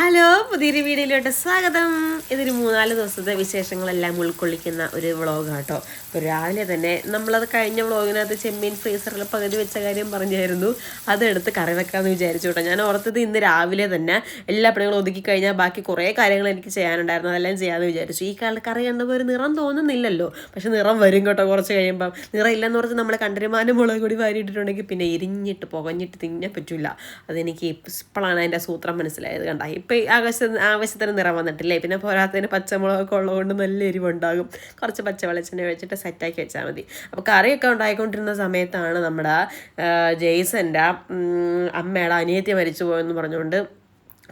Hello പുതിയൊരു വീഡിയോയിലോട്ട് സ്വാഗതം. ഇതൊരു മൂന്നാൽ ദിവസത്തെ വിശേഷങ്ങളെല്ലാം ഉൾക്കൊള്ളിക്കുന്ന ഒരു വ്ളോഗ് കേട്ടോ അപ്പോൾ രാവിലെ തന്നെ നമ്മളത് കഴിഞ്ഞ വ്ളോഗിനകത്ത് ചെമ്മീൻ ഫ്രീസറിൽ പകുതി വെച്ച കാര്യം പറഞ്ഞായിരുന്നു. അതെടുത്ത് കറി വെക്കാമെന്ന് വിചാരിച്ചു കേട്ടോ ഞാൻ ഓർത്തത് ഇന്ന് രാവിലെ തന്നെ എല്ലാ പണികളും ഒതുക്കി കഴിഞ്ഞാൽ ബാക്കി കുറേ കാര്യങ്ങൾ എനിക്ക് ചെയ്യാനുണ്ടായിരുന്നു. അതെല്ലാം ചെയ്യാമെന്ന് വിചാരിച്ചു. ഈ കാലത്ത് കറി കണ്ടപ്പോൾ ഒരു നിറം തോന്നുന്നില്ലല്ലോ. പക്ഷെ നിറം വരും കേട്ടോ കുറച്ച് കഴിയുമ്പം. നിറം ഇല്ലെന്ന് പറഞ്ഞ് നമ്മൾ കണ്ടരുമാനം മുളക് കൂടി വാരിയിട്ടിട്ടുണ്ടെങ്കിൽ പിന്നെ ഇരിഞ്ഞിട്ട് പുകഞ്ഞിട്ട് തിന്നാൻ പറ്റില്ല അതെനിക്ക് ഇപ്പോഴാണ് അതിന്റെ സൂത്രം മനസ്സിലായത് കണ്ട. ഇപ്പം ആവശ്യത്തിന് ആവശ്യത്തിന് നിറം വന്നിട്ടില്ലേ? പിന്നെ പോരാത്തതിന് പച്ചമുളകൊക്കെ ഉള്ളതുകൊണ്ട് നല്ല എരിവുണ്ടാകും. കുറച്ച് പച്ച വെളിച്ചെണ്ണ ഒഴിച്ചിട്ട് സെറ്റാക്കി വെച്ചാൽ മതി. അപ്പോൾ കറിയൊക്കെ ഉണ്ടായിക്കൊണ്ടിരുന്ന സമയത്താണ് നമ്മുടെ ജെയ്സന്റെ അമ്മയുടെ അനിയത്തി മരിച്ചു പോയെന്ന് പറഞ്ഞുകൊണ്ട്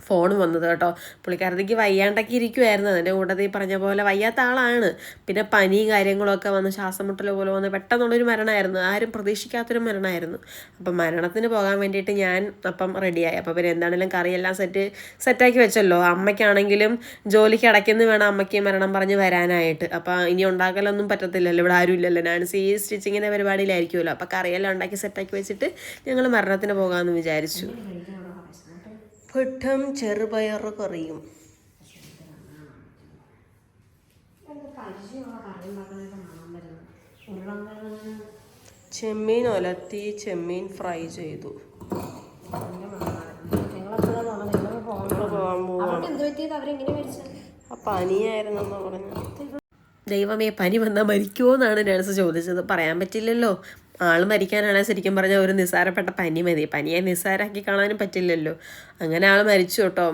ഫോൺ വന്നത് കേട്ടോ. പുള്ളിക്കാരത്തേക്ക് വയ്യാണ്ടൊക്കെ ഇരിക്കുമായിരുന്നു അതിന്റെ കൂട്ടത്തിൽ പറഞ്ഞ പോലെ വയ്യാത്ത ആളാണ്. പിന്നെ പനി കാര്യങ്ങളൊക്കെ വന്ന് ശ്വാസം മുട്ടൽ പോലെ വന്ന് പെട്ടെന്നുള്ളൊരു മരണമായിരുന്നു ആരും പ്രതീക്ഷിക്കാത്തൊരു മരണമായിരുന്നു അപ്പം മരണത്തിന് പോകാൻ വേണ്ടിയിട്ട് ഞാൻ അപ്പം റെഡിയായി അപ്പം പിന്നെ എന്താണെങ്കിലും കറിയെല്ലാം സെറ്റ് സെറ്റാക്കി വെച്ചല്ലോ. അമ്മയ്ക്കാണെങ്കിലും ജോലിക്ക് അടയ്ക്കുന്നു വേണം അമ്മയ്ക്ക് മരണം പറഞ്ഞ് വരാനായിട്ട്. അപ്പം ഇനി ഉണ്ടാക്കലൊന്നും പറ്റത്തില്ലല്ലോ. ഇവിടെ ആരും ഇല്ലല്ലോ. നാൻസി ഈ സ്റ്റിച്ചിങ്ങിന്റെ പരിപാടിയിലായിരിക്കുമല്ലോ അപ്പം കറിയെല്ലാം ഉണ്ടാക്കി സെറ്റാക്കി വെച്ചിട്ട് ഞങ്ങൾ മരണത്തിന് പോകാമെന്ന് വിചാരിച്ചു. പുട്ടും ചെറുപയർ കറിയും ചെമ്മീൻ ഒലത്തി ചെമ്മീൻ ഫ്രൈ ചെയ്തു. പനിയായിരുന്നു പറഞ്ഞു ദൈവമേ പനി വന്നാൽ മരിക്കുമോ എന്നാണ് നഴ്സ് ചോദിച്ചത്. പറയാൻ പറ്റില്ലല്ലോ. ആൾ മരിക്കാനാണ് ശരിക്കും പറഞ്ഞാൽ ഒരു നിസ്സാരപ്പെട്ട പനി മതി. പനിയെ നിസ്സാരാക്കി കാണാനും പറ്റില്ലല്ലോ. അങ്ങനെ ആൾ മരിച്ചു കേട്ടോ.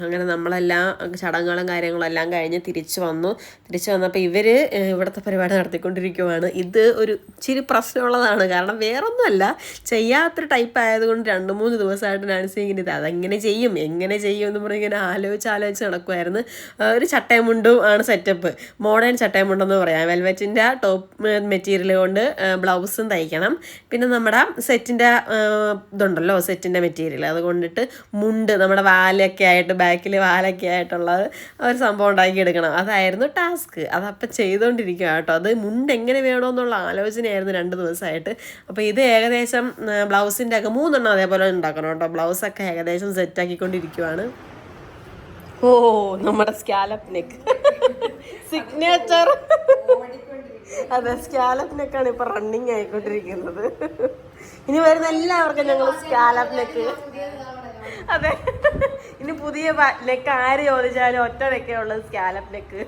അങ്ങനെ നമ്മളെല്ലാം ചടങ്ങുകളും കാര്യങ്ങളും എല്ലാം കഴിഞ്ഞ് തിരിച്ചു വന്നു. തിരിച്ചു വന്നപ്പോൾ ഇവർ ഇവിടുത്തെ പരിപാടി നടത്തിക്കൊണ്ടിരിക്കുവാണ്. ഇത് ഒരു ഇച്ചിരി പ്രശ്നമുള്ളതാണ്. കാരണം വേറൊന്നുമല്ല. ചെയ്യാത്തൊരു ടൈപ്പ് ആയതുകൊണ്ട് രണ്ട് മൂന്ന് ദിവസമായിട്ട് നാൻസി ഇങ്ങനെ ഇത് അതെങ്ങനെ ചെയ്യും? എങ്ങനെ ചെയ്യും എന്ന് പറഞ്ഞ് ഇങ്ങനെ ആലോചിച്ച് ആലോചിച്ച് നടക്കുമായിരുന്നു ഒരു ചട്ടയമുണ്ടും ആണ് സെറ്റപ്പ് മോഡേൺ ചട്ടയമുണ്ടെന്ന് പറയാം. വെൽവെറ്റിന്റെ ടോപ്പ് മെറ്റീരിയൽ കൊണ്ട് ബ്ലൗസും തയ്ക്കണം പിന്നെ നമ്മുടെ സെറ്റിന്റെ ഇതുണ്ടല്ലോ സെറ്റിന്റെ മെറ്റീരിയൽ അത് കൊണ്ടിട്ട് മുണ്ട് നമ്മുടെ വാലൊക്കെ ആയിട്ട് ബാക്കിൽ വാലൊക്കെ ആയിട്ടുള്ള ഒരു സംഭവം ഉണ്ടാക്കിയെടുക്കണം അതായിരുന്നു ടാസ്ക് അതപ്പം ചെയ്തുകൊണ്ടിരിക്കുക കേട്ടോ അത് മുണ്ട് എങ്ങനെ വേണമെന്നുള്ള ആലോചനയായിരുന്നു രണ്ട് ദിവസമായിട്ട് അപ്പോൾ ഇത് ഏകദേശം ബ്ലൗസിന്റെ ഒക്കെ മൂന്നെണ്ണം അതേപോലെ ഉണ്ടാക്കണം കേട്ടോ ബ്ലൗസൊക്കെ ഏകദേശം സെറ്റാക്കിക്കൊണ്ടിരിക്കുവാണ് ഓ നമ്മുടെ സ്കാലപ്പ് നെക്ക് സിഗ്നേച്ചർ അതെ സ്കാലപ്പ് നെക്കാണ് ഇപ്പൊ റണ്ണിങ് ആയിക്കൊണ്ടിരിക്കുന്നത്. ഇനി വരുന്ന എല്ലാവർക്കും ഞങ്ങൾ സ്കാലപ്പ് നെക്ക് അതെ. ഇനി പുതിയ നെക്ക് ആര് ചോദിച്ചാലും ഒറ്റ നെക്കേ ഉള്ളത് സ്കാലപ്പ് നെക്ക്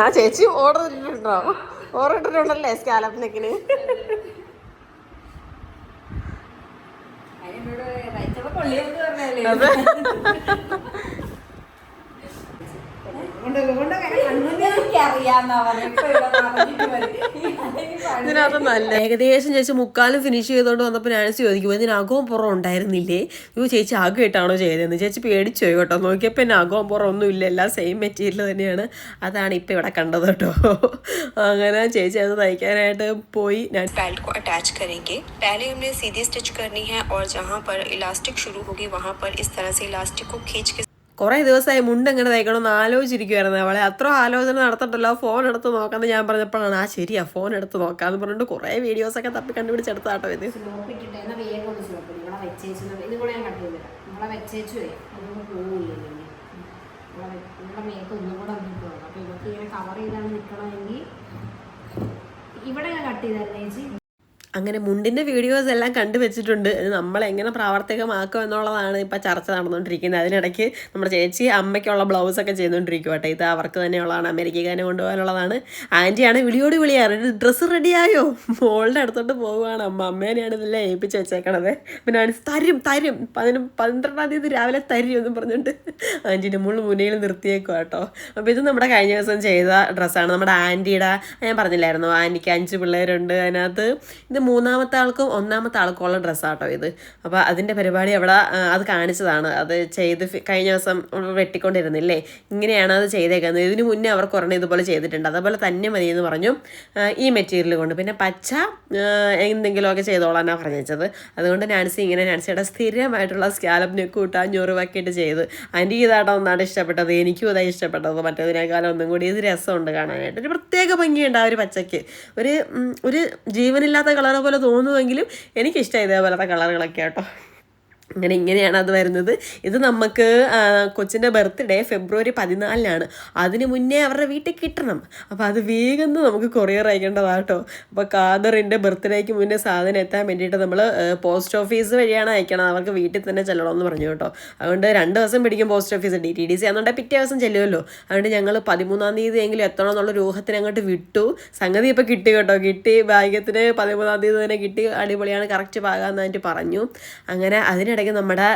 ആ ചേച്ചി ഓർഡർ ഇട്ടിട്ടുണ്ടോ? ഓർഡർ ഇട്ടിട്ടുണ്ടല്ലേ സ്കാലപ്പ് നെക്കിന് അതെ. ഇതിനകത്ത് നല്ല ഏകദേശം ചേച്ചി മുക്കാലും ഫിനിഷ് ചെയ്തോണ്ട് വന്നപ്പോൾ നാൻസി ചോദിക്കും ഇതിന് അകവും പുറം ഉണ്ടായിരുന്നില്ലേ യോ ചേച്ചി അകമായിട്ടാണോ ചെയ്തതെന്ന് ചേച്ചി പേടിച്ചു പോയി കേട്ടോ നോക്കിയപ്പോൾ പിന്നെ അകവും പുറം ഒന്നും ഇല്ല എല്ലാം സെയിം മെറ്റീരിയൽ തന്നെയാണ് അതാണ് ഇപ്പം ഇവിടെ കണ്ടത് കേട്ടോ അങ്ങനെ ചേച്ചി അത് തയ്ക്കാനായിട്ട് പോയി ഞാൻ बेल्ट को अटैच करेंगे पहले हमने सीधी स्टिच करनी है और जहाँ पर इलास्टिक शुरू होगी वहाँ पर इस तरह से इलास्टिक को खींच के കുറേ ദിവസമായി മുണ്ട് എങ്ങനെ തയ്ക്കണമെന്ന് ആലോചിച്ചിരിക്കുവായിരുന്നു. അവളെ അത്ര ആലോചന നടത്തട്ടല്ലോ ഫോൺ എടുത്ത് നോക്കാമെന്ന് ഞാൻ പറഞ്ഞപ്പോഴാണ് ആ ശരിയാ ഫോൺ എടുത്ത് നോക്കാന്ന് പറഞ്ഞിട്ട് കുറേ വീഡിയോസൊക്കെ തപ്പി കണ്ടുപിടിച്ചെടുത്താട്ടോ ഇത്. ഇവിടെ ഞാൻ കട്ട് ചെയ്തായിരുന്നു ചേച്ചി. അങ്ങനെ മുണ്ടിന്റെ വീഡിയോസ് എല്ലാം കണ്ടു വെച്ചിട്ടുണ്ട് ഇത് നമ്മളെങ്ങനെ പ്രാവർത്തികമാക്കും എന്നുള്ളതാണ് ഇപ്പോൾ ചർച്ച നടന്നുകൊണ്ടിരിക്കുന്നത്. അതിനിടയ്ക്ക് നമ്മുടെ ചേച്ചി അമ്മയ്ക്കുള്ള ബ്ലൗസൊക്കെ ചെയ്തുകൊണ്ടിരിക്കും കേട്ടോ ഇത് അവർക്ക് തന്നെയുള്ളതാണ്. അമേരിക്കക്കാനെ കൊണ്ടുപോകാനുള്ളതാണ്. ആന്റിയാണ് വിളിയോട് വിളിയാണ് ഡ്രസ്സ് റെഡിയായോ മോളുടെ അടുത്തോട്ട് പോവുകയാണ്. അമ്മ അമ്മേനെയാണ് ഇതെല്ലാം ഏൽപ്പിച്ച് വെച്ചേക്കണത്. പിന്നെ ആന്റി തരും തരും. പതിന് പന്ത്രണ്ടാം തീയതി രാവിലെ തരും എന്ന് പറഞ്ഞുകൊണ്ട് ആന്റീന്റെ മുള്ളു മുന്നിൽ നിർത്തിയേക്കും കേട്ടോ അപ്പോൾ ഇത് നമ്മുടെ കഴിഞ്ഞ ദിവസം ചെയ്ത ഡ്രസ്സാണ് നമ്മുടെ ആന്റിയുടെ ഞാൻ പറഞ്ഞില്ലായിരുന്നു ആന്റിക്ക് അഞ്ച് പിള്ളേരുണ്ട്. അതിനകത്ത് ഇത് മൂന്നാമത്തെ ആൾക്കും ഒന്നാമത്തെ ആൾക്കും ഉള്ള ഡ്രസ്സാട്ടോ ഇത്. അപ്പോൾ അതിന്റെ പരിപാടി അവിടെ അത് കാണിച്ചതാണ്. അത് ചെയ്ത് കഴിഞ്ഞ ദിവസം വെട്ടിക്കൊണ്ടിരുന്നില്ലേ? ഇങ്ങനെയാണ് അത് ചെയ്തേക്കുന്നത്. ഇതിന് മുന്നേ അവർക്ക് ഒരെണ്ണം ഇതുപോലെ ചെയ്തിട്ടുണ്ട്. അതുപോലെ തന്നെ മതി എന്ന് പറഞ്ഞു ഈ മെറ്റീരിയൽ കൊണ്ട്. പിന്നെ പച്ച എന്തെങ്കിലുമൊക്കെ ചെയ്തോളാനാണ് പറഞ്ഞത് അതുകൊണ്ട് നാൻസി ഇങ്ങനെ നാൻസിയുടെ സ്ഥിരമായിട്ടുള്ള സ്കാലപ്പ് നെക്ക് കൂട്ടാൻ ഞൊറിവാക്കിയിട്ട് ചെയ്ത്. ആന്റി ഇതാട്ടോ ഒന്നാണ് ഇഷ്ടപ്പെട്ടത്. എനിക്കും അതാണ് ഇഷ്ടപ്പെട്ടത്. മറ്റേതിനേക്കാളും ഒന്നും കൂടി ഇത് രസമുണ്ട് കാണാനായിട്ട്. ഒരു പ്രത്യേക ഭംഗിയുണ്ട് ആ ഒരു പച്ചയ്ക്ക്. ഒരു ഒരു ജീവനില്ലാത്ത കളർ പോലെ തോന്നുമെങ്കിലും എനിക്കിഷ്ടം ഇതേപോലത്തെ കളറുകളൊക്കെ കേട്ടോ. അങ്ങനെ ഇങ്ങനെയാണ് അത് വരുന്നത്. ഇത് നമുക്ക് കൊച്ചിന്റെ ബർത്ത്ഡേ ഫെബ്രുവരി പതിനാലിനാണ്. അതിന് മുന്നേ അവരുടെ വീട്ടിൽ കിട്ടണം. അപ്പോൾ അത് വേഗം നമുക്ക് കൊറിയർ അയക്കേണ്ടതാട്ടോ. അപ്പോൾ കാദറിന്റെ ബർത്ത്ഡേക്ക് മുന്നേ സാധനം എത്താൻ വേണ്ടിയിട്ട് നമ്മൾ പോസ്റ്റ് ഓഫീസ് വഴിയാണ് അയക്കണം അവർക്ക് വീട്ടിൽ തന്നെ ചെല്ലണമെന്ന് പറഞ്ഞു കേട്ടോ. അതുകൊണ്ട് രണ്ട് ദിവസം പിടിക്കും post office. D T D C ആണെന്നുണ്ടെങ്കിൽ പിറ്റേ ദിവസം ചെല്ലുമല്ലോ അതുകൊണ്ട് ഞങ്ങൾ പതിമൂന്നാം തീയതി എങ്കിലും എത്തണം എന്നുള്ള രൂഹത്തിന് അങ്ങോട്ട് വിട്ടു. സംഗതി ഇപ്പോൾ കിട്ടി കേട്ടോ. കിട്ടി ഭാഗ്യത്തിന് പതിമൂന്നാം തീയതി തന്നെ കിട്ടി. അടിപൊളിയാണ്. കറക്റ്റ് പാകാന്നായിട്ട് പറഞ്ഞു. അങ്ങനെ അതിനിടയ്ക്ക് നമ്മുടെ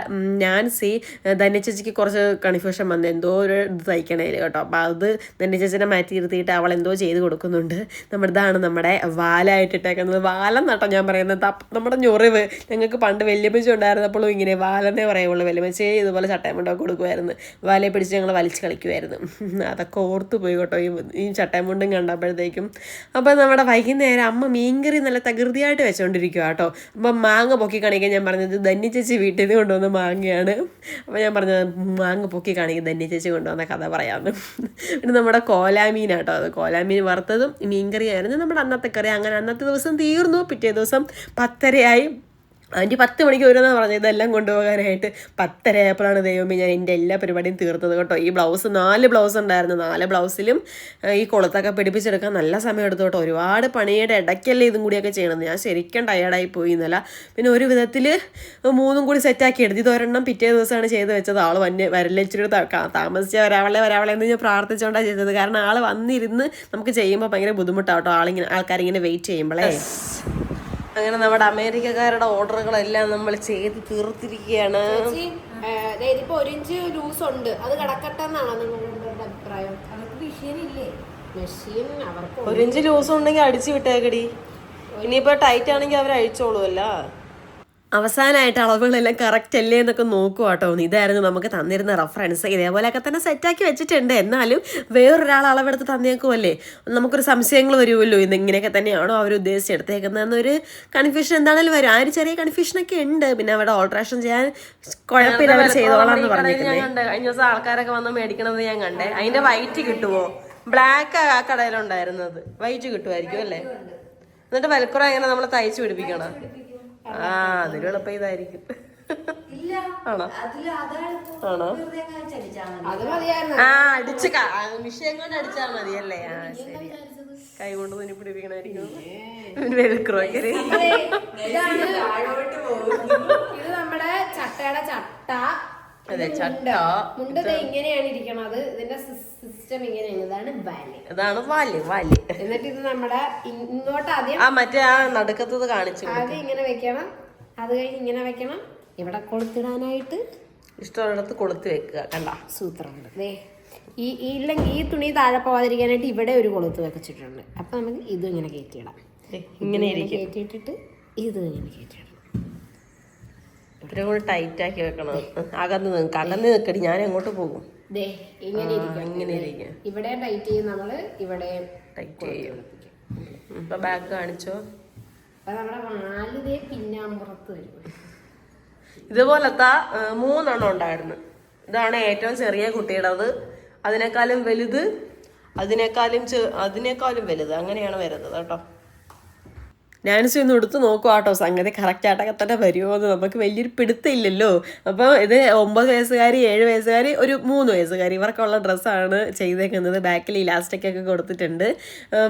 ഞാൻ സി ചേച്ചിക്ക് കുറച്ച് കൺഫ്യൂഷൻ വന്നു എന്തോ ഒരു ഇത് തയ്ക്കണേൽ കേട്ടോ. അപ്പോൾ അത് ധന്യ മാറ്റി ഇരുത്തിയിട്ട് അവൾ എന്തോ ചെയ്ത് കൊടുക്കുന്നുണ്ട്. നമ്മുടെ ഇതാണ് നമ്മുടെ വാലായിട്ടിട്ടേക്കുന്നത്. വാലം നട്ടോ ഞാൻ പറയുന്നത്. നമ്മുടെ ഞൊറിവ്. ഞങ്ങൾക്ക് പണ്ട് വല്യമ്മച്ചി ഉണ്ടായിരുന്നപ്പോഴും ഇങ്ങനെ വാലെന്നേ പറയുള്ളൂ. വല്യമ്മച്ചി ഇതുപോലെ ചട്ടയം മുണ്ടൊക്കെ കൊടുക്കുമായിരുന്നു വാലയെ പിടിച്ച് ഞങ്ങൾ വലിച്ച് കളിക്കുമായിരുന്നു അതൊക്കെ ഓർത്ത് പോയി കേട്ടോ. ഈ ഈ ചട്ടയം മുണ്ടും കണ്ടപ്പോഴത്തേക്കും. അപ്പോൾ നമ്മുടെ വൈകുന്നേരം അമ്മ മീൻകറി നല്ല തകൃതിയായിട്ട് വെച്ചുകൊണ്ടിരിക്കുക കേട്ടോ. അപ്പം മാങ്ങ പൊക്കി കാണിക്കാൻ ഞാൻ പറഞ്ഞത് ധന്യ ചേച്ചി വീട്ടിൽ നിന്ന് കൊണ്ടുവന്ന മാങ്ങയാണ്. അപ്പോൾ ഞാൻ പറഞ്ഞത് മാങ്ങ പൊക്കി കാണിക്കും ധന്യ ചേച്ചി കൊണ്ടുവന്ന കഥ പറയാമെന്ന് പിന്നെ നമ്മുടെ കോലാമീനാട്ടോ. അത് കോലാമീൻ വറുത്തതും മീൻകറിയായിരുന്നു. നമ്മുടെ അന്നത്തെ കറി അങ്ങനെ അന്നത്തെ ദിവസം തീർന്നു. പിറ്റേ ദിവസം പത്തരയായി. ആന്റി പത്ത് മണിക്ക് വരുമെന്നാണ് പറഞ്ഞത്. ഇതെല്ലാം കൊണ്ടുപോകാനായിട്ട് പത്തര ആയപ്പോഴാണ് ദൈവമേ ഞാൻ എന്റെ എല്ലാ പരിപാടിയും തീർത്തത് കേട്ടോ. ഈ ബ്ലൗസ് നാല് ബ്ലൗസ് ഉണ്ടായിരുന്നു. നാല് ബ്ലൗസിലും ഈ കൊളുത്തൊക്കെ പിടിപ്പിച്ചെടുക്കാൻ നല്ല സമയം എടുത്തു കേട്ടോ. ഒരുപാട് പണിയുടെ ഇടയ്ക്കല്ലേ ഇതും കൂടിയൊക്കെ ചെയ്യണത്. ഞാൻ ശരിക്കും ടയേർഡായി പോയി എന്നല്ല പിന്നെ ഒരു വിധത്തിൽ മൂന്നും കൂടി സെറ്റാക്കി എടുത്ത്. ഇതൊരെണ്ണം പിറ്റേ ദിവസമാണ് ചെയ്ത് വെച്ചത്. ആൾ വന്നെ വരലിച്ചൊരു താമസിച്ച വരാവളെ വരാവളെ എന്ന് ഞാൻ പ്രാർത്ഥിച്ചുകൊണ്ടാണ് ചെയ്തത്. കാരണം ആൾ വന്നിരുന്ന് നമുക്ക് ചെയ്യുമ്പോൾ ഭയങ്കര ബുദ്ധിമുട്ടാട്ടോ ആളിങ്ങനെ ആൾക്കാരിങ്ങനെ വെയിറ്റ് ചെയ്യുമ്പോഴേ അങ്ങനെ നമ്മുടെ അമേരിക്കക്കാരുടെ ഓർഡറുകളെല്ലാം നമ്മൾ ചെയ്ത് തീർത്തിരിക്കുകയാണ്. ഇതിപ്പോ ഒരു ഇഞ്ച് ലൂസ് ഉണ്ട്. അത് കിടക്കട്ടെ എന്നാണോ നിങ്ങളുടെ അഭിപ്രായം? അവർക്ക് മെഷീൻ മെഷീൻ അവർക്ക് ഒരു ഇഞ്ച് ലൂസ് ഉണ്ടെങ്കിൽ അടിച്ചു വിട്ടേക്കടി. ഇനിയിപ്പോ ടൈറ്റ് ആണെങ്കിൽ അവർ അഴിച്ചോളൂല്ല അവസാനമായിട്ട് അളവുകളെല്ലാം കറക്റ്റ് അല്ലേ എന്നൊക്കെ നോക്കുക കേട്ടോ. ഇതായിരുന്നു നമുക്ക് തന്നിരുന്ന റഫറൻസ് ഇതേപോലെയൊക്കെ തന്നെ സെറ്റാക്കി വെച്ചിട്ടുണ്ട്. എന്നാലും വേറൊരാൾ അളവെടുത്ത് തന്നേക്കുമല്ലേ നമുക്കൊരു സംശയങ്ങൾ വരുമല്ലോ. ഇത് ഇങ്ങനെയൊക്കെ തന്നെയാണോ അവർ ഉദ്ദേശിച്ചെടുത്തേക്കുന്നതെന്നൊരു കൺഫ്യൂഷൻ എന്താണെങ്കിലും വരും. ആ ഒരു ചെറിയ കൺഫ്യൂഷനൊക്കെ ഉണ്ട്. പിന്നെ അവിടെ ഓൾട്രേഷൻ ചെയ്യാൻ കുഴപ്പമില്ല. അവർ ചെയ്തോളാം എന്ന് പറഞ്ഞിരിക്കുന്നത്. കഴിഞ്ഞ ദിവസം ആൾക്കാരൊക്കെ വന്ന് മേടിക്കണത് ഞാൻ കണ്ടേ. അതിന്റെ വൈറ്റ് കിട്ടുമോ ബ്ലാക്ക് ആ കടയിലുണ്ടായിരുന്നത്. വൈറ്റ് കിട്ടുമായിരിക്കും അല്ലേ? എന്നിട്ട് വലക്കുറ എങ്ങനെ നമ്മൾ തയ്ച്ചു പിടിപ്പിക്കണം? ആ അതിലും എളുപ്പം ഇതായിരിക്കും ആണോ? ആണോ? ആ അടിച്ച് മിഷീൻ കൊണ്ട് അടിച്ചാൽ മതി അല്ലേ? ആ ശരി. കൈ കൊണ്ട് തുന്നി പിടിപ്പിക്കണായിരിക്കും. വെൽക്രോക്കര്. ഇത് നമ്മുടെ ചട്ടയുടെ ചട്ട അതെ ചട്ട. മുണ്ട്. ദേ ഇങ്ങനെയാണ് ഇരിക്കണത്. ഇതിന്റെ സിസ്റ്റം ഇങ്ങനെയാണ് ഇതാണ് വാലി. അതാണ് വാലി വാലി. എന്നിട്ട് ഇത് നമ്മുടെ ഇങ്ങോട്ട് ആദ്യം ആ മറ്റേ ആ നടുക്കത്തത് കാണിച്ചു ആദ്യം ഇങ്ങനെ വെക്കണം. അത് കഴിഞ്ഞ് ഇങ്ങനെ വെക്കണം. ഇവിടെ കൊളുത്തിടാനായിട്ട് ഇഷ്ടമുള്ളിടത്ത് കൊളുത്തി വെക്കുക കണ്ട? സൂത്രമുണ്ട്. ദേ ഈ ഇല്ലെങ്കിൽ ഈ തുണി താഴെ പോവാതിരിക്കാനായിട്ട് ഇവിടെ ഒരു കൊളുത്ത് വെച്ചിട്ടുണ്ട്. അപ്പൊ നമുക്ക് ഇതും ഇങ്ങനെ കയറ്റിയിടാം. ഇങ്ങനെ കയറ്റിയിട്ടിട്ട് ഇതും ഇങ്ങനെ കയറ്റിയിടണം കൂടെ ടൈറ്റ് ആക്കി വെക്കണം. അകന്ന് നിൽക്കുക അകന്ന് നിൽക്കടി ഞാൻ എങ്ങോട്ട് പോകും? ഇങ്ങനെ ഇരിക്കും ഇവിടെ ടൈറ്റ് ചെയ്യും നമ്മൾ ഇവിടെ ടൈറ്റ് ചെയ്യും. ഇപ്പൊ ബാഗ് കാണിച്ചോ? ഇതുപോലത്തെ മൂന്നെണ്ണം ഉണ്ടായിരുന്നു. ഇതാണ് ഏറ്റവും ചെറിയ കുട്ടിയുടേത്. അതിനേക്കാളും വലുത് അതിനേക്കാളും അതിനേക്കാളും വലുത്. അങ്ങനെയാണ് വരുന്നത് കേട്ടോ. നാൻസി ഒന്ന് എടുത്ത് നോക്കുക കേട്ടോ സംഗതി കറക്റ്റ് ആയിട്ടൊക്കെ തന്നെ വരുമോ എന്ന് നമുക്ക് വലിയൊരു പിടുത്തമില്ലല്ലോ. അപ്പോൾ ഇത് ഒമ്പത് വയസ്സുകാരി ഏഴ് വയസ്സുകാരി ഒരു മൂന്ന് വയസ്സുകാരി ഇവർക്കുള്ള ഡ്രസ്സാണ് ചെയ്തേക്കുന്നത്. ബാക്കിൽ ഇലാസ്റ്റിക് ഒക്കെ കൊടുത്തിട്ടുണ്ട്.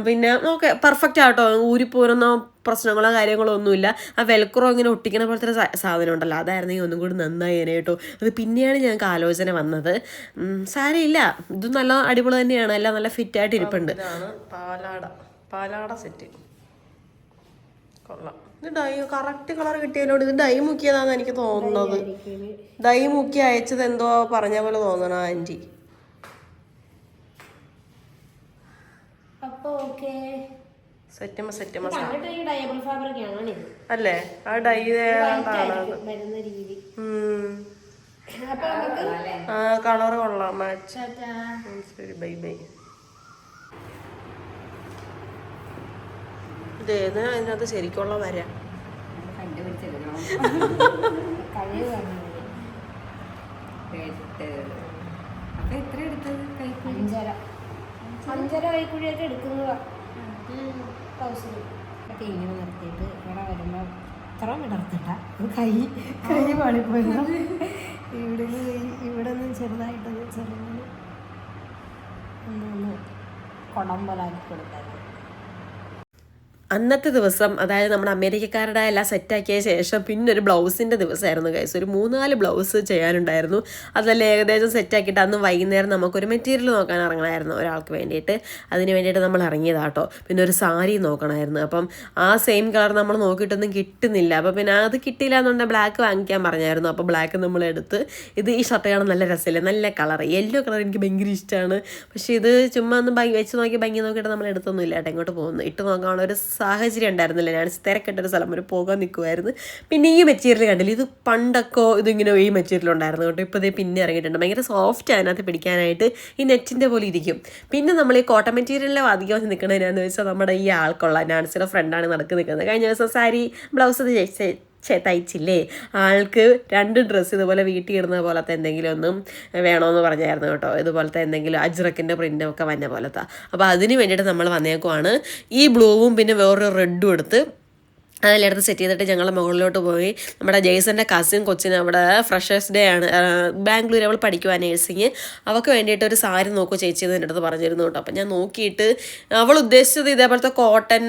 പിന്നെ നോക്കെ പെർഫെക്റ്റ് ആട്ടോ. ഊരിപ്പോരുന്ന പ്രശ്നങ്ങളോ കാര്യങ്ങളോ ഒന്നുമില്ല. ആ വെൽക്രോ ഇങ്ങനെ ഒട്ടിക്കണ പോലത്തെ ഒരു സാധനം ഉണ്ടല്ലോ. അതായിരുന്നെങ്കിൽ ഒന്നും കൂടി നന്നായി കേട്ടോ. അത് പിന്നെയാണ് ഞങ്ങൾക്ക് ആലോചന വന്നത്. സാരമില്ല ഇത് നല്ല അടിപൊളി തന്നെയാണ്. എല്ലാം നല്ല ഫിറ്റായിട്ട് ഇരിപ്പുണ്ട്. പാലാട. പാലാട സെറ്റ് കൊള്ളാം. ഇത് ഡൈ കറക്റ്റ് കളർ കിട്ടിയതിനോട് ഇത് ഡൈ മുക്കിയതാന്ന് എനിക്ക് തോന്നുന്നത്. ഡൈ മുക്കി അയച്ചത് എന്തോ പറഞ്ഞ പോലെ തോന്നണം ആന്റി. സെറ്റമ ആണിത് അല്ലേ? ആ ഡൈ ആണ് ആയിരിക്കും രീതി. അപ്പൊ നമുക്ക് ആ കളർ കൊള്ളാം. മാച്ച്. ബൈ ബൈ ഇത് ഏത് അതിനകത്ത് ശരിക്കുള്ള വരാം. അഞ്ചര അഞ്ചര എടുക്കുന്നതാ ഒക്കെ ഇങ്ങനെ നിർത്തിയിട്ട് ഇവിടെ വരുമ്പോൾ ഇത്ര വിടർത്തിട്ട കൈ കൈ പാളിപ്പോയി ഇവിടെ ഇവിടെ നിന്ന് ചെറുതായിട്ടൊന്ന് ചെറുങ്ങനെ ഒന്ന് ആക്കി കൊടുത്തായിരുന്നു. അന്നത്തെ ദിവസം അതായത് നമ്മുടെ അമേരിക്കക്കാരുടെ എല്ലാം സെറ്റാക്കിയ ശേഷം പിന്നെ ഒരു ബ്ലൗസിന്റെ ദിവസമായിരുന്നു കൈസ് ഒരു മൂന്നാൽ ബ്ലൗസ് ചെയ്യാനുണ്ടായിരുന്നു. അതെല്ലാം ഏകദേശം സെറ്റാക്കിയിട്ട് അന്ന് വൈകുന്നേരം നമുക്കൊരു മെറ്റീരിയൽ നോക്കാൻ ഇറങ്ങണമായിരുന്നു ഒരാൾക്ക് വേണ്ടിയിട്ട്. അതിന് വേണ്ടിയിട്ട് നമ്മൾ ഇറങ്ങിയതാട്ടോ പിന്നെ ഒരു സാരി നോക്കണമായിരുന്നു. അപ്പം ആ സെയിം കളർ നമ്മൾ നോക്കിയിട്ടൊന്നും കിട്ടുന്നില്ല. അപ്പോൾ പിന്നെ അത് കിട്ടിയില്ല എന്നുണ്ടെങ്കിൽ ബ്ലാക്ക് വാങ്ങിക്കാൻ പറഞ്ഞായിരുന്നു. അപ്പോൾ ബ്ലാക്ക് നമ്മൾ എടുത്ത് ഇത് ഈ ഷർട്ട് കാണാൻ നല്ല രസമില്ല? നല്ല കളർ യെല്ലോ കളർ എനിക്ക് ഭയങ്കര ഇഷ്ടമാണ് പക്ഷേ ഇത് ചുമ്മാ ഒന്ന് വെച്ച് നോക്കി ഭംഗി നോക്കിയിട്ട് നമ്മൾ എടുത്തൊന്നുമില്ല. കേട്ടോ ഇങ്ങോട്ട് പോകുന്നു. ഇട്ട് നോക്കാനുള്ള ഒരു സാഹചര്യം ഉണ്ടായിരുന്നില്ല. ഞാൻ തിരക്കിട്ടൊരു സ്ഥലം വരെ പോകാൻ നിൽക്കുമായിരുന്നു പിന്നെ ഈ മെറ്റീരിയൽ കണ്ടില്ല? ഇത് പണ്ടൊക്കെ ഇതിങ്ങനെ ഈ മെറ്റീരിയൽ ഉണ്ടായിരുന്നു കേട്ടോ. ഇപ്പോൾ ഇതേ പിന്നെ ഇറങ്ങിയിട്ടുണ്ട്. ഭയങ്കര സോഫ്റ്റ് അതിനകത്ത് പിടിക്കാനായിട്ട്. ഈ നെറ്റിന്റെ പോലെ ഇരിക്കും. പിന്നെ നമ്മൾ ഈ കോട്ടൺ മെറ്റീരിയലിലെ അധികം നിൽക്കണതിനാന്ന് വെച്ചാൽ നമ്മുടെ ഈ ആൾക്കുള്ള നാൻസിയുടെ ഫ്രണ്ടാണ് നടക്കുന്നത് കഴിഞ്ഞ ദിവസം സാരി ബ്ലൗസ് തയ്ച്ചില്ലേ ആൾക്ക് രണ്ട് ഡ്രസ്സ് ഇതുപോലെ വീട്ടിൽ ഇടുന്ന പോലത്തെ എന്തെങ്കിലും ഒന്നും വേണമെന്ന് പറഞ്ഞായിരുന്നു കേട്ടോ. ഇതുപോലത്തെ എന്തെങ്കിലും അജ്രക്കിന്റെ പ്രിന്റും ഒക്കെ വന്ന പോലത്തെ. അപ്പോൾ അതിന് വേണ്ടിയിട്ട് നമ്മൾ വന്നേക്കുവാണ്. ഈ ബ്ലൂവും പിന്നെ വേറൊരു റെഡും എടുത്ത് അതിലെടുത്ത് സെറ്റ് ചെയ്തിട്ട് ഞങ്ങൾ മുകളിലോട്ട് പോയി. നമ്മുടെ ജെയ്സന്റെ കസിൻ കൊച്ചിന് അവിടെ ഫ്രഷേഴ്സ് ഡേ ആണ്. ബാംഗ്ലൂർ അവൾ പഠിക്കുവാൻ നേഴ്സിങ് അവൾക്ക് വേണ്ടിയിട്ട് ഒരു സാരി നോക്കൂ ചേച്ചി എന്ന് എന്റെ അടുത്ത് പറഞ്ഞിരുന്നു കേട്ടോ. അപ്പം ഞാൻ നോക്കിയിട്ട് അവൾ ഉദ്ദേശിച്ചത് ഇതേപോലത്തെ കോട്ടൺ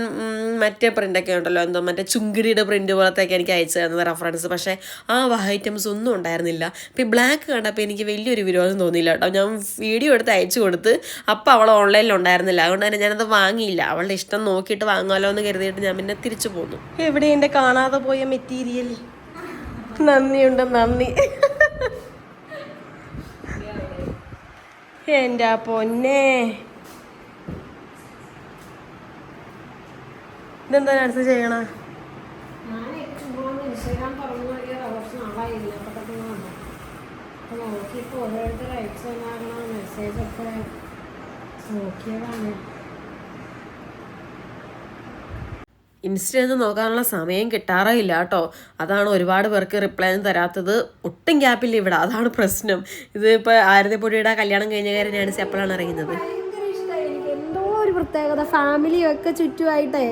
മറ്റേ പ്രിന്റൊക്കെ ഉണ്ടല്ലോ. എന്തോ മറ്റേ ചുങ്കിടിയുടെ പ്രിന്റ് പോലത്തെയൊക്കെ എനിക്ക് അയച്ചു തന്നത് റെഫറൻസ് പക്ഷേ ആ ഐറ്റംസ് ഒന്നും ഉണ്ടായിരുന്നില്ല. അപ്പോൾ ഈ ബ്ലാക്ക് കണ്ടപ്പോൾ എനിക്ക് വലിയൊരു വിരോധം തോന്നിയില്ല കേട്ടോ. ഞാൻ വീഡിയോ എടുത്ത് അയച്ചു കൊടുത്ത് അപ്പം അവൾ ഓൺലൈനിൽ ഉണ്ടായിരുന്നില്ല. അതുകൊണ്ട് തന്നെ ഞാനത് വാങ്ങിയില്ല. അവളുടെ ഇഷ്ടം നോക്കിയിട്ട് വാങ്ങാമല്ലോ എന്ന് കരുതിയിട്ട് ഞാൻ പിന്നെ തിരിച്ചു പോന്നു. എവിടെ എന്റെ കാണാതെ പോയ മെറ്റീരിയൽ. നന്ദിയുണ്ട് നന്ദി. എന്റെ പൊന്നെ. ഇതെന്താ അടുത്ത് ചെയ്യണ? നോക്കിയപ്പോൾ ഓരോരുത്തർ അയച്ചു തന്നാകണ മെസ്സേജൊക്കെ നോക്കിയതാണ്. ഇൻസ്റ്റയിൽ നോക്കാനുള്ള സമയം കിട്ടാറേ ഇല്ല കേട്ടോ. അതാണ് ഒരുപാട് പേർക്ക് റിപ്ലൈ ഒന്നും തരാത്തത്. ഒട്ടും ഗ്യാപ്പില്ല ഇവിടെ. അതാണ് പ്രശ്നം. ഇത് ഇപ്പോൾ ആരതിപ്പൊടിയുടെ കല്യാണം കഴിഞ്ഞ കാര്യം ഞാൻ എപ്പോഴാണ് അറിയുന്നത് എന്തോ ഒരു പ്രത്യേകത. ഫാമിലിയും ഒക്കെ ചുറ്റുമായിട്ടേ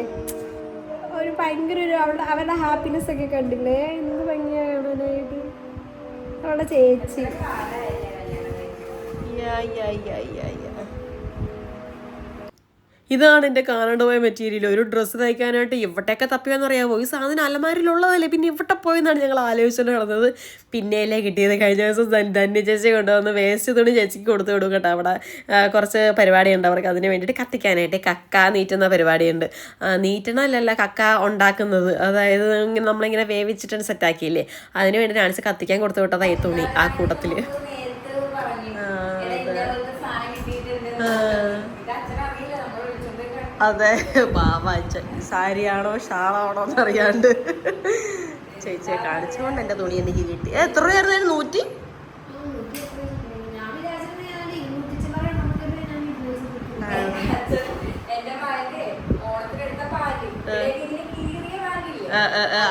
ഒരു ഭയങ്കര ഒരു അവളുടെ അവരുടെ ഹാപ്പിനെസ് ഒക്കെ കണ്ടില്ലേ? എന്ത് ഭംഗിയാണ് കാണാനായിട്ട് അവളുടെ ചേച്ചി. യാ, യാ, യാ, യാ, യാ. ഇതാണ് എന്റെ കാണാണ്ട് പോയ മെറ്റീരിയൽ. ഒരു ഡ്രസ്സ് തയ്ക്കാനായിട്ട് ഇവിടെയൊക്കെ തപ്പിയെന്നറിയാമോ ഈ സാധനം അലമാരിലുള്ളതല്ലേ പിന്നെ ഇവിടെ പോയെന്നാണ് ഞങ്ങൾ ആലോചിച്ചുകൊണ്ട് നടന്നത്. പിന്നെയല്ലേ കിട്ടിയത്? കഴിഞ്ഞ ദിവസം ധന്യ ചേച്ചി കൊണ്ടുവന്ന് വേസ്റ്റ് തുണി ചേച്ചിക്ക് കൊടുത്തു വിടും കേട്ടോ. അവിടെ കുറച്ച് പരിപാടിയുണ്ട് അവർക്ക്. അതിന് വേണ്ടിയിട്ട് കത്തിക്കാനായിട്ട് കക്ക നീറ്റുന്ന പരിപാടിയുണ്ട്. നീറ്റണല്ലല്ല കക്ക ഉണ്ടാക്കുന്നത്. അതായത് നമ്മളിങ്ങനെ വേവിച്ചിട്ട് സെറ്റാക്കിയില്ലേ അതിന് വേണ്ടി ഡാൻസ് കത്തിക്കാൻ കൊടുത്തു വിട്ടതായി തുണി ആ കൂട്ടത്തിൽ അതെ പാവാച്ച സാരിയാണോ ഷാളാണോ എന്നറിയാണ്ട്. ചേച്ചിയെ കാണിച്ചുകൊണ്ട് എന്റെ തുണി എനിക്ക് കിട്ടി. എത്ര രൂപയായിരുന്നു നൂറ്റി?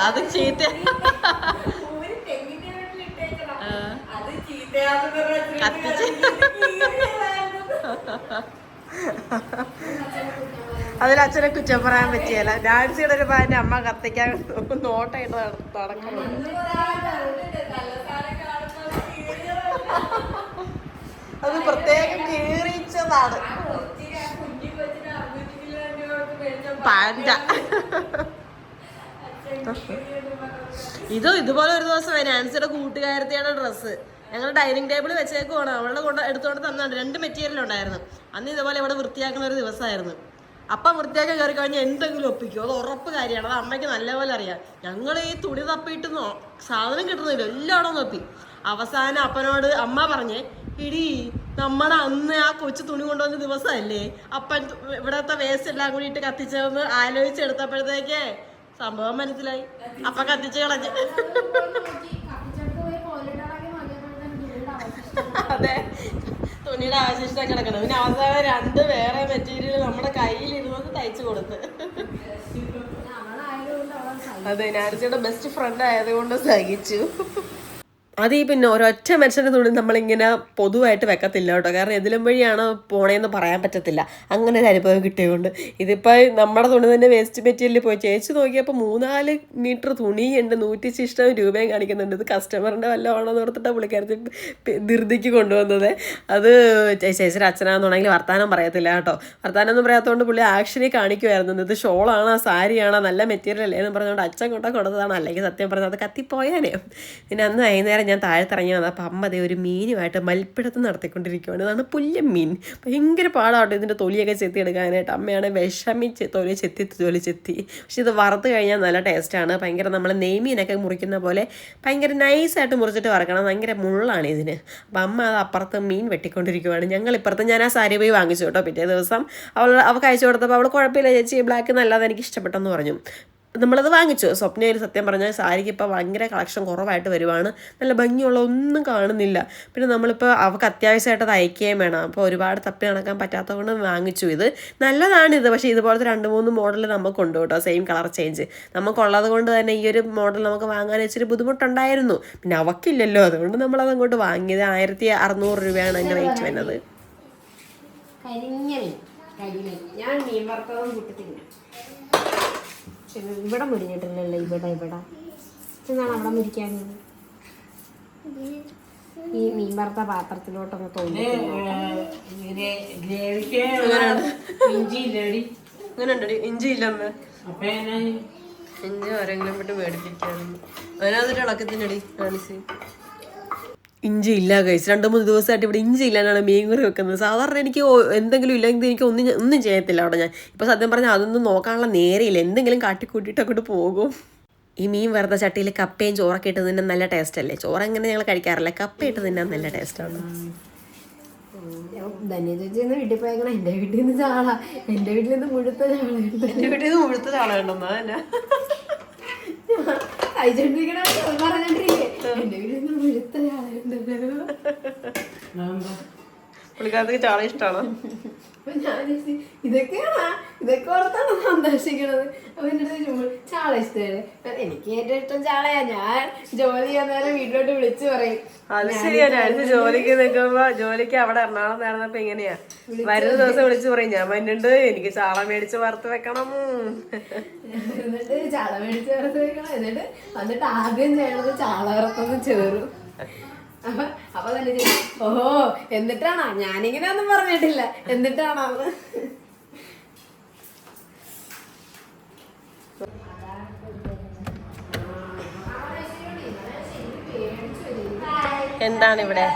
അത് ചീത്ത. കത്തിച്ച്. അതിൽ അച്ഛനെ കുറ്റം പറയാൻ പറ്റിയല്ല. ഡാൻസിയുടെ ഒരു പാന്റെ അമ്മ കത്തിക്കാൻ നോട്ടായിട്ട് നടക്കണം അത് പ്രത്യേകം കീറിച്ചതാണ് ഇതോ ഇതുപോലെ ഒരു ദിവസം നാൻസിയുടെ കൂട്ടുകാരത്തെയാണ് ഡ്രസ്സ്. ഞങ്ങൾ ഡൈനിങ് ടേബിൾ വെച്ചേക്കുവാണ്. അവളുടെ കൊണ്ട് എടുത്തുകൊണ്ട് തന്നാണ് രണ്ട് മെറ്റീരിയൽ ഉണ്ടായിരുന്നു. അന്ന് ഇതുപോലെ ഇവിടെ വൃത്തിയാക്കുന്ന ഒരു ദിവസമായിരുന്നു. അപ്പം വൃത്തിയാക്കി കയറി കഴിഞ്ഞാൽ എന്തെങ്കിലും ഒപ്പിക്കും. അത് ഉറപ്പ് കാര്യമാണ്. അത് അമ്മയ്ക്ക് നല്ലപോലെ അറിയാം. ഞങ്ങൾ ഈ തുണി തപ്പിയിട്ട് സാധനം കിട്ടുന്നില്ല. എല്ലായിടവും തപ്പി. അവസാനം അപ്പനോട് അമ്മ പറഞ്ഞേ ഇടി നമ്മുടെ അന്ന് ആ കൊച്ചു തുണി കൊണ്ടുവന്ന ദിവസമല്ലേ? അപ്പൻ ഇവിടത്തെ വേസ്റ്റ് എല്ലാം കൂടി ഇട്ട് കത്തിച്ചതെന്ന് ആലോചിച്ചെടുത്തപ്പോഴത്തേക്ക് സംഭവം മനസ്സിലായി. അപ്പ കത്തിച്ച് കളഞ്ഞ്. അതെ. തുണിയുടെ അവശിഷ്ടം കിടക്കണം പിന്നെ അവസാനം രണ്ട് വേറെ മെറ്റീരിയൽ നമ്മുടെ കയ്യിലിരുന്നത് തയ്ച്ചു കൊടുത്ത്. അതെ നാൻസിയുടെ ബെസ്റ്റ് ഫ്രണ്ട് ആയതുകൊണ്ട് സഹിച്ചു. അത് ഈ പിന്നെ ഒരൊറ്റ മനുഷ്യന്റെ തുണി നമ്മളിങ്ങനെ പൊതുവായിട്ട് വെക്കത്തില്ല കേട്ടോ. കാരണം എതിലും വഴിയാണ് പോണേന്ന് പറയാൻ പറ്റത്തില്ല. അങ്ങനെ ഒരു അനുഭവം കിട്ടിയതുകൊണ്ട്. ഇതിപ്പോൾ നമ്മുടെ തുണി തന്നെ വേസ്റ്റ് മെറ്റീരിയലിൽ പോയി. ചേച്ചി നോക്കിയപ്പോൾ മൂന്നാൽ മീറ്റർ തുണിയുണ്ട്. നൂറ്റി ശിഷ്ടം രൂപയും കാണിക്കുന്നുണ്ട്. ഇത് കസ്റ്റമറിന്റെ വല്ലതാണെന്ന് ഓർത്തിട്ട് പുള്ളിക്കാരത്തി പി- ധൃതിക്ക് കൊണ്ടുവന്നത്. അത് ചേച്ചിയുടെ അച്ഛനാണെന്നുണ്ടെങ്കിൽ വർത്താനം പറയത്തില്ല കേട്ടോ. വർത്താനം ഒന്നും പറയാത്തതുകൊണ്ട് പുള്ളി ആക്ഷനെ കാണിക്കുമായിരുന്നു ഇത് ഷോളാണോ സാരിയാണോ നല്ല മെറ്റീരിയൽ അല്ലേ എന്ന് പറഞ്ഞുകൊണ്ട് അച്ഛൻ കൊണ്ടാ കൊടുത്തതാണ്. അല്ലെങ്കിൽ സത്യം പറഞ്ഞത് അത് കത്തിപ്പോയാനേ. പിന്നെ അന്ന് വൈകുന്നേരം ഞാൻ താഴത്തിറങ്ങി വന്നപ്പോൾ അമ്മ അതേ ഒരു മീനുമായിട്ട് മൽപ്പിടുത്തം നടത്തിക്കൊണ്ടിരിക്കുകയാണ് അതാണ് പുല്ല് മീൻ. ഭയങ്കര പാടാണ് ഇതിന്റെ തൊലിയൊക്കെ ചെത്തി ചെത്തിയെടുക്കാനായിട്ട്. അമ്മയാണ് വിഷമിച്ച് തൊലി ചെത്തി തൊലി ചെത്തി. പക്ഷെ ഇത് വറുത്ത് കഴിഞ്ഞാൽ നല്ല ടേസ്റ്റാണ് ഭയങ്കര നമ്മൾ നെയ്മീനൊക്കെ മുറിക്കുന്ന പോലെ ഭയങ്കര നൈസായിട്ട് മുറിച്ചിട്ട് വറക്കണം. ഭയങ്കര മുള്ളാണ് ഇതിന്. അപ്പം അമ്മ അത് അപ്പുറത്ത് മീൻ വെട്ടിക്കൊണ്ടിരിക്കുവാണ്. ഞങ്ങൾ ഇപ്പുറത്ത് ഞാൻ ആ സാരി പോയി വാങ്ങിച്ചു കേട്ടോ പിറ്റേ ദിവസം. അവൾ അവൾക്ക് അയച്ചു കൊടുത്തപ്പോൾ അവൾ കുഴപ്പമില്ല ചേച്ചി ബ്ലാക്ക് നല്ലത് എനിക്ക് ഇഷ്ടപ്പെട്ടെന്ന് പറഞ്ഞു. നമ്മളത് വാങ്ങിച്ചു. സ്വപ്നയിൽ സത്യം പറഞ്ഞാൽ സാരിക്ക് ഇപ്പോൾ ഭയങ്കര കളക്ഷൻ കുറവായിട്ട് വരുവാണ്. നല്ല ഭംഗിയുള്ള ഒന്നും കാണുന്നില്ല. പിന്നെ നമ്മളിപ്പോൾ അവൾക്ക് അത്യാവശ്യമായിട്ട് അത് അയക്കുകയും വേണം. അപ്പോൾ ഒരുപാട് തപ്പി നടക്കാൻ പറ്റാത്തത് കൊണ്ട് വാങ്ങിച്ചു ഇത്. നല്ലതാണിത് പക്ഷേ ഇതുപോലത്തെ രണ്ട് മൂന്ന് മോഡൽ നമുക്കുണ്ട് കേട്ടോ. Same colour change. നമുക്കുള്ളത് കൊണ്ട് തന്നെ ഈ ഒരു മോഡൽ നമുക്ക് വാങ്ങാൻ ഇച്ചിരി ബുദ്ധിമുട്ടുണ്ടായിരുന്നു. പിന്നെ അവക്കില്ലല്ലോ. അതുകൊണ്ട് നമ്മളത് അങ്ങോട്ട് വാങ്ങിയത് ആയിരത്തി അറുന്നൂറ് രൂപയാണ് അതിന്റെ റേറ്റ് വരുന്നത്. ഞാൻ മീൻ വറുത്തതും കൂട്ടത്തില്ല പക്ഷെ ഇവിടെ മുരിഞ്ഞിട്ടില്ലല്ലോ ഇവിടെ ഇവിടെ. എന്നാണ് അവിടെ മുരിക്കാൻ ഈ മീൻ വറുത്ത പാത്രത്തിലോട്ടൊന്ന് തോന്നി ഗ്രേവിക്ക് ഇഞ്ചി ഇല്ല ഇല്ലമ്മ ഇഞ്ചി ആരെങ്കിലും വിട്ട് മേടിപ്പിക്കാനും അതിനകത്തൊരു ഇളക്കത്തിനടി കാണിച്ച്. ഇഞ്ചി ഇല്ല കഴിച്ച് രണ്ട് മൂന്ന് ദിവസമായിട്ട് ഇവിടെ ഇഞ്ചി ഇല്ലാന്നാണ് മീൻ കറി വെക്കുന്നത്. സാധാരണ എനിക്ക് എന്തെങ്കിലും ഇല്ലെങ്കിൽ എനിക്ക് ഒന്നും ഒന്നും ചെയ്യത്തില്ല അവിടെ ഞാൻ. ഇപ്പം സത്യം പറഞ്ഞാൽ അതൊന്നും നോക്കാനുള്ള നേരെയില്ല. എന്തെങ്കിലും കാട്ടിക്കൂട്ടിയിട്ട് അങ്ങോട്ട് പോകും. ഈ മീൻ വെറുതെ ചട്ടിയിൽ കപ്പയും ചോറൊക്കെ ഇട്ട് തിന്നാൻ നല്ല ടേസ്റ്റ് അല്ലേ? ചോറ് അങ്ങനെ ഞങ്ങൾ കഴിക്കാറില്ല? കപ്പ ഇട്ട് തിന്നാൻ നല്ല ടേസ്റ്റാണ് ധന്യ ചേച്ചി വീട്ടിൽ പോയേക്കണം. എന്റെ വീട്ടിൽ നിന്ന് ചാള എന്റെ വീട്ടിൽ നിന്ന് മുഴുത്ത ചാള എന്റെ വീട്ടിൽ നിന്ന് മുഴുത്ത ചാളയുണ്ടെന്നാ തന്നെ കഴിച്ചോണ്ടിരിക്കണ പറഞ്ഞോണ്ടിരിക്കേ. എന്റെ വീട്ടിൽ നിന്ന് മുഴുത്ത പുള്ളിക്കാരത്തേക്ക് ചാള ഇഷ്ടമാണ് അപ്പൊ ഞാൻ വിചാരിച്ചു, ഇതൊക്കെയാണോ? ഇതൊക്കെ ഓർത്താണ് സന്തോഷിക്കണത്. അപ്പൊ എന്റെ അടുത്ത് ചാള ഇഷ്ടമാണ്. എനിക്ക് ഏറ്റവും ഇഷ്ടം ചാളയാ. ഞാൻ ജോലി ചെയ്യാൻ നേരം വീട്ടിലോട്ട് വിളിച്ചു പറയും. അത് ശരിയാ. ഞാൻ ജോലിക്ക് നിൽക്കുമ്പോ ജോലിക്ക് അവിടെ എറണാകുളം നേർന്നപ്പോ ഇങ്ങനെയാ. വരുന്ന ദിവസം വിളിച്ചു പറയും. ഞാൻ മഞ്ഞുണ്ട് എനിക്ക് ചാള മേടിച്ച് വറുത്ത് വെക്കണം. എന്നിട്ട് ചാള മേടിച്ച് വറുത്ത് വെക്കണം. എന്നിട്ട് വന്നിട്ട് ആദ്യം ചെയ്യണത് ചാള വറുത്തൊന്ന് ചേറും അപ്പൊ തന്നെ ഓഹോ എന്നിട്ടാണോ? ഞാനിങ്ങനെ ഒന്നും പറഞ്ഞിട്ടില്ല. എന്നിട്ടാണോ? എന്താണ് ഇവിടെ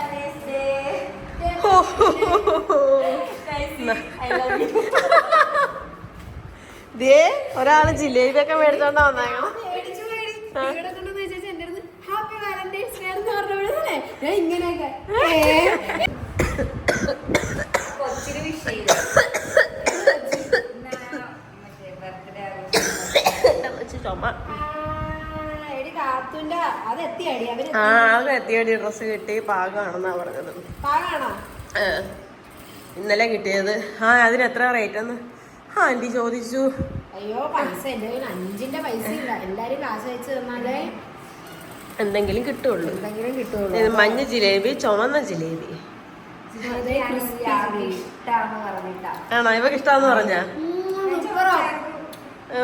ദേ ഒരാൾ ജിലേബി ഒക്കെ മേടിച്ചോണ്ടാ വന്നേക്കണം ഇവിടെ കൊണ്ടുവന്ന് വെച്ചാൽ എന്റെ അടുത്ത് ഹാപ്പി വാലന്റൈൻസ് ഡേ എന്ന് ഡ്രസ് ഇങ്ങനെയൊക്കെ. ചുമ. എടി കാത്തുന്റെ അത് എത്തിയടി അവർ ആ എത്തിയടി. ഡ്രസ്സ് കിട്ടി പാകമാണെന്നാ പറഞ്ഞത്. ഇന്നലെ കിട്ടിയത്. ആ അതിന് എത്ര റേറ്റ് എന്ന്? ആ ആന്റി ചോദിച്ചു. അയ്യോ പൈസ എന്റെ അഞ്ചിന്റെ പൈസ ഇല്ല. എല്ലാരും കാശ് അയച്ചു തന്നാലേ. എന്തെങ്കിലും കിട്ടുള്ളൂ. എന്തെങ്കിലും കിട്ടുള്ളൂ. മഞ്ഞ ജിലേബി ചുവന്ന ജിലേബി. ആണോ? ഇവക്ക് ഇഷ്ടാന്ന് പറഞ്ഞ?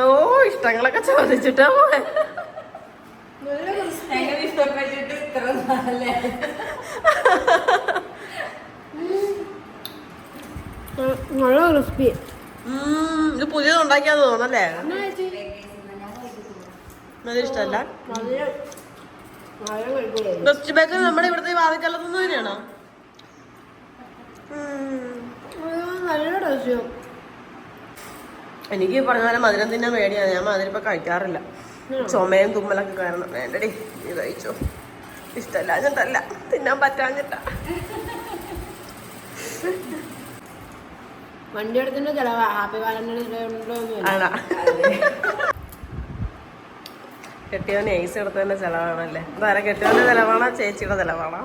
ഓ ഇഷ്ടങ്ങളൊക്കെ ചോദിച്ചിട്ടാ പോയെ. നല്ല crispy. ഇഷ്ടപ്പെട്ടിട്ട് ഇത്ര നാളെ നല്ല ക്രിസ്പി. ഇത് പുതിയത് ഉണ്ടാക്കിയാന്ന് തോന്നല്ലേ നല്ല ഇഷ്ടല്ല? നല്ല നല്ല കഴിക്കൂലേ ബെസ്റ്റ് ബേക്കർ നമ്മുടെ ഇവിടുത്തെ വാതിക്കല്ലത്തുനിന്ന് തന്നെയാണോ ഉം. നല്ല ടേസ്റ്റ് എനിക്ക് പറഞ്ഞ പോലെ മധുരം തിന്നാൻ പേടിയാണ് ഞാൻ മധുരം ഇപ്പൊ കഴിക്കാറില്ല. ചുമയും തുമ്മലൊക്കെ കാരണം വേണ്ടടി നീ കഴിച്ചോ. ഇഷ്ടല്ല എന്നിട്ടല്ല തിന്നാൻ പറ്റാഞ്ഞിട്ട. വണ്ടി എടുത്തിന്റെ ചെലവാ. ഹാപ്പി വാലന്റൈൻസ് ഡേ ഉണ്ടോ ആണാ? കെട്ടിയവന് ഐസ് എടുത്തതിന്റെ ചെലവാണല്ലേ? അതാ കെട്ടിയവന്റെ ചെലവാണോ? ചേച്ചിയുടെ ചെലവാണോ?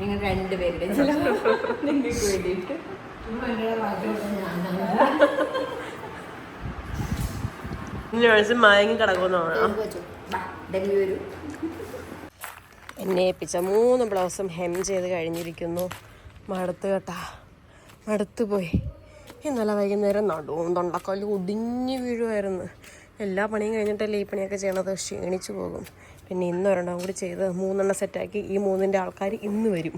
നിങ്ങൾ രണ്ടുപേരുടെ നിങ്ങൾക്ക് വേണ്ടിയിട്ട്. ഇനി മനസ്സിൽ മയങ്ങി കിടക്കുന്നു ഡെലിവറി എന്നെ ഏൽപ്പിച്ച മൂന്ന് ബ്ലൗസും ഹെം ചെയ്ത് കഴിഞ്ഞിരിക്കുന്നു. മടുത്ത് കേട്ടാ. മടുത്ത് പോയി. ഇന്നലെ വൈകുന്നേരം നടുവും തൊണ്ടക്കല്ല് ഒടിഞ്ഞു വീഴുമായിരുന്നു എല്ലാ പണിയും കഴിഞ്ഞിട്ടല്ലേ ഈ പണിയൊക്കെ ചെയ്യണത്? ക്ഷീണിച്ചു പോകും. പിന്നെ ഇന്ന് ഒരെണ്ണം കൂടി ചെയ്ത് മൂന്നെണ്ണം സെറ്റാക്കി ഈ മൂന്നിന്റെ ആൾക്കാർ ഇന്ന് വരും.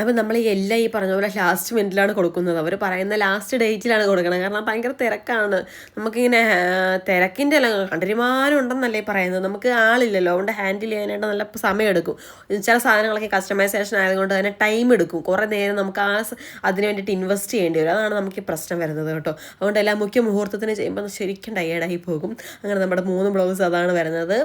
അപ്പം നമ്മൾ എല്ലാം ഈ പറഞ്ഞ പോലെ ലാസ്റ്റ് മിനിറ്റിലാണ് കൊടുക്കുന്നത്. അവർ പറയുന്ന ലാസ്റ്റ് ഡേറ്റിലാണ് കൊടുക്കുന്നത് കാരണം ഭയങ്കര തിരക്കാണ്. നമുക്കിങ്ങനെ തിരക്കിന്റെ അല്ല കണ്ടിരിമാനം ഉണ്ടെന്നല്ലേ പറയുന്നത്. നമുക്ക് ആളില്ലല്ലോ. അതുകൊണ്ട് ഹാൻഡിൽ ചെയ്യാനായിട്ട് നല്ല സമയം എടുക്കും ചില സാധനങ്ങളൊക്കെ കസ്റ്റമൈസേഷൻ ആയതുകൊണ്ട് തന്നെ ടൈം എടുക്കും. കുറേ നേരം നമുക്ക് ആ അതിന് വേണ്ടിയിട്ട് ഇൻവെസ്റ്റ് ചെയ്യേണ്ടി വരും. അതാണ് നമുക്ക് പ്രശ്നം വരുന്നത് കേട്ടോ. അതുകൊണ്ട് എല്ലാ മുഖ്യ മുഹൂർത്തത്തിന് ചെയ്യുമ്പോൾ ശരിക്കും ടയേർഡായി പോകും. അങ്ങനെ നമ്മുടെ മൂന്ന് ബ്ലൗസ് അതാണ് വരുന്നത്.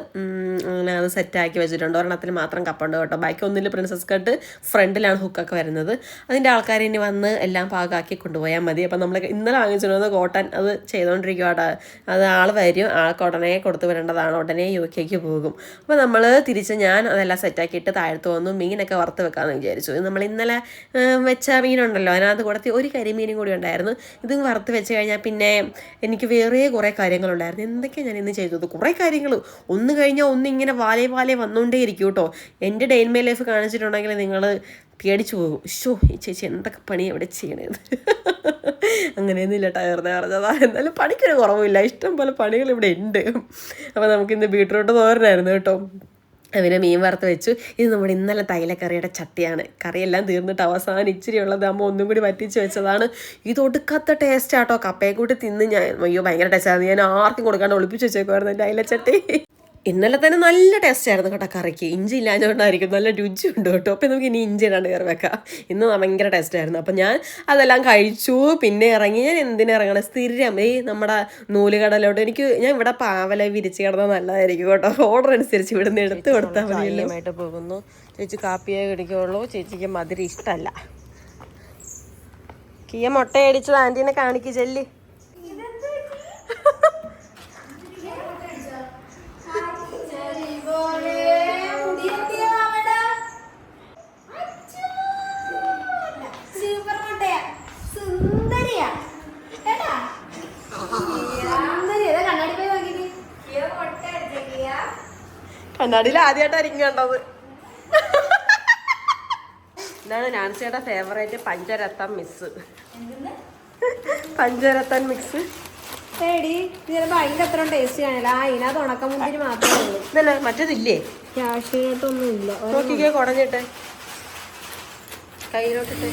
അങ്ങനെ അത് സെറ്റാക്കി വെച്ചിട്ടുണ്ട്. ഒരെണ്ണത്തിൽ മാത്രം കപ്പുണ്ട് കേട്ടോ. ബാക്കി ഒന്നിൽ പ്രിൻസസ് കട്ട് ഫ്രണ്ടിലാണ് ഹുക്കൊക്കെ വരുന്നത്. അതിന്റെ ആൾക്കാർ ഇനി വന്ന് എല്ലാം പാകമാക്കി കൊണ്ടുപോയാൽ മതി. അപ്പം നമ്മൾ ഇന്നലെ വാങ്ങിച്ചിരുന്നത് കോട്ടൺ അത് ചെയ്തുകൊണ്ടിരിക്കുവാണ് അത് ആൾ വരും. ആൾക്ക് ഉടനെ കൊടുത്തു വരേണ്ടതാണ് ഉടനെ യു കെക്ക് പോകും. അപ്പോൾ നമ്മൾ തിരിച്ച് ഞാൻ അതെല്ലാം സെറ്റാക്കിയിട്ട് താഴ്ത്തു വന്നു. മീനൊക്കെ വറുത്ത് വെക്കാമെന്ന് വിചാരിച്ചു. നമ്മൾ ഇന്നലെ വെച്ച മീനുണ്ടല്ലോ. അതിനകത്ത് കൂടത്തി ഒരു കരിമീനും കൂടി ഉണ്ടായിരുന്നു. ഇത് വറുത്ത് വെച്ച് കഴിഞ്ഞാൽ പിന്നെ എനിക്ക് വേറെ കുറേ കാര്യങ്ങളുണ്ടായിരുന്നു. എന്തൊക്കെയാണ് ഞാൻ ഇന്ന് ചെയ്തത്? കുറേ കാര്യങ്ങൾ ഒന്ന് കഴിഞ്ഞാൽ ഒന്ന് ഇങ്ങനെ വാലേ വാലേ വന്നുകൊണ്ടേ ഇരിക്കും കേട്ടോ. എന്റെ ഡെയിൻമേ ലൈഫ് കാണിച്ചിട്ടുണ്ടെങ്കിൽ നിങ്ങൾ പേടിച്ചു പോകും. ഷോ ഈ ചേച്ചി എന്തൊക്കെ പണി എവിടെ ചെയ്യണേന്ന്. അങ്ങനെയൊന്നും ഇല്ല ടയർന്ന് പറഞ്ഞതാ. എന്നാലും പണിക്കൊരു കുറവില്ല. ഇഷ്ടം പോലെ പണികൾ ഇവിടെ ഉണ്ട്. അപ്പോൾ നമുക്കിന്ന് ബീട്രൂട്ട് തോരനായിരുന്നു കേട്ടോ. അവനെ മീൻ വറുത്ത് വെച്ചു. ഇത് നമ്മുടെ ഇന്നലെ തൈലക്കറിയുടെ ചട്ടിയാണ്. കറിയെല്ലാം തീർന്നിട്ട് അവസാനം ഇച്ചിരി ഉള്ളത് അമ്മ ഒന്നും കൂടി വറ്റിച്ച് വെച്ചതാണ്. ഇത് ഒടുക്കാത്ത ടേസ്റ്റ് ആട്ടോ കപ്പയെ കൂട്ടി തിന്ന് ഞാൻ അയ്യോ ഭയങ്കര ടേസ്റ്റാണ് ഞാൻ ആർക്കും കൊടുക്കാണ്ട് ഒളിപ്പിച്ച് വെച്ചേക്കുമായിരുന്നു എന്റെ അയിലച്ചട്ടി. ഇന്നലെ തന്നെ നല്ല ടേസ്റ്റ് ആയിരുന്നു കേട്ടോ കറിക്ക്. ഇഞ്ചി ഇല്ലാഞ്ഞുകൊണ്ടായിരിക്കും നല്ല രുചി ഉണ്ട് കേട്ടോ. അപ്പം നമുക്ക് ഇനി ഇഞ്ചി ഇടാണ്ട് കയറി വെക്കാം. ഇന്ന് ഭയങ്കര ടേസ്റ്റ് ആയിരുന്നു. അപ്പം ഞാൻ അതെല്ലാം കഴിച്ചു. പിന്നെ ഇറങ്ങി. ഞാൻ എന്തിനാ ഇറങ്ങണം? സ്ഥിരം. ഈ നമ്മുടെ നൂലുകടലോട്ട് എനിക്ക് ഞാൻ ഇവിടെ പാവല വിരിച്ച് കിടന്നാൽ നല്ലതായിരിക്കും കേട്ടോ. ഓർഡർ അനുസരിച്ച് ഇവിടെ നിന്ന് എടുത്ത് കൊടുത്താൽ മതിയല്ലോ. പോകുന്നു. ചേച്ചി കാപ്പിയെ കുടിക്കുള്ളൂ. ചേച്ചിക്ക് മധുരം ഇഷ്ടമല്ല കിയ മുട്ടയടിച്ചത് ആന്റീനെ കാണിക്ക് ചെല്ലി സൂപ്പർ മുട്ടയാ സുന്ദരിയാ കേട്ടാ സുന്ദരി ഏതാ കണ്ണാടി പോയി നോക്കിയിട്ട് കണ്ണാടിയിൽ ആദ്യമായിട്ടായിരിക്കും കണ്ടത്. ഇതാണ് നാൻസിയുടെ favourite Panchratan mix Panchratan mix ഏടി ഇത് ചിലപ്പോൾ അതിന്റെ അത്ര ടേസ്റ്റ് കാണില്ല ആ ഇതിനകത്ത് ഉണക്കമുന്തിരി മാത്രമേ ഉള്ളൂ. ഇതല്ല മറ്റേതില്ലേ? ക്യാഷിനായിട്ടൊന്നും ഇല്ല നോക്കിക്കേ കുടഞ്ഞിട്ട്. കയ്യിലോട്ടിട്ട്.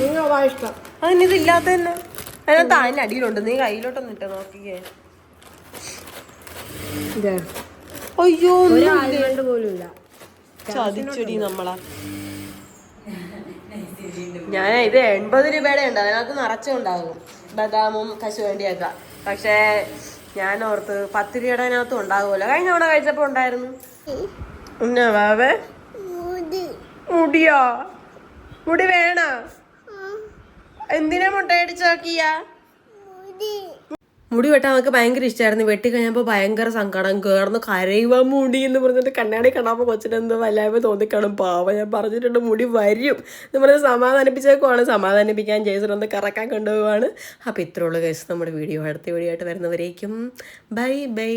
നിങ്ങൾക്ക് ഇഷ്ടം. അതിനിതില്ലാത്ത തന്നെ. അതിനകത്ത് അതിന്റെ അടിയിലുണ്ട്. നീ കയ്യിലോട്ടൊന്നും ഇട്ട നോക്കിക്കേ. അയ്യോ പോലും ഇല്ല ചതിച്ചടി നമ്മളാ. ഞാൻ ഇത് എൺപത് രൂപയുടെ ഉണ്ട്. അതിനകത്ത് നിറച്ചുണ്ടാകും. ബദാമും കശുവണ്ടിയൊക്കെ. പക്ഷേ ഞാൻ ഓർത്ത് പത്ത് രൂപയുടെ അതിനകത്തും ഉണ്ടാകുമല്ലോ. കഴിഞ്ഞ തവണ കഴിച്ചപ്പോ ഉണ്ടായിരുന്നു. എന്നാ മുടിയോ? മുടി വേണോ? എന്തിനാ മുട്ടയടിച്ച് നോക്കിയാ? മുടി വെട്ടാൻ അവൾക്ക് ഭയങ്കര ഇഷ്ടമായിരുന്നു വെട്ടി കഴിഞ്ഞപ്പോൾ ഭയങ്കര സങ്കടം. കയറുന്നു കരയുക മുടി എന്ന് പറഞ്ഞിട്ട് കണ്ണാടി കാണാമ്പോൾ കൊച്ചിന് എന്തോ വല്ലായ്മ തോന്നിക്കാണും. പാവ ഞാൻ പറഞ്ഞിട്ടുണ്ട് മുടി വരും എന്ന് പറഞ്ഞ് സമാധാനിപ്പിച്ചേക്കുവാണ്. സമാധാനിപ്പിക്കാൻ ജയിച്ചിട്ടൊന്ന് കറക്കാൻ കൊണ്ടുപോവാണ്. അപ്പോൾ ഇത്രയുള്ള കേസ് നമ്മുടെ വീഡിയോ അടുത്ത വീഡിയോ ആയിട്ട് വരുന്നവരേക്കും. Bye bye.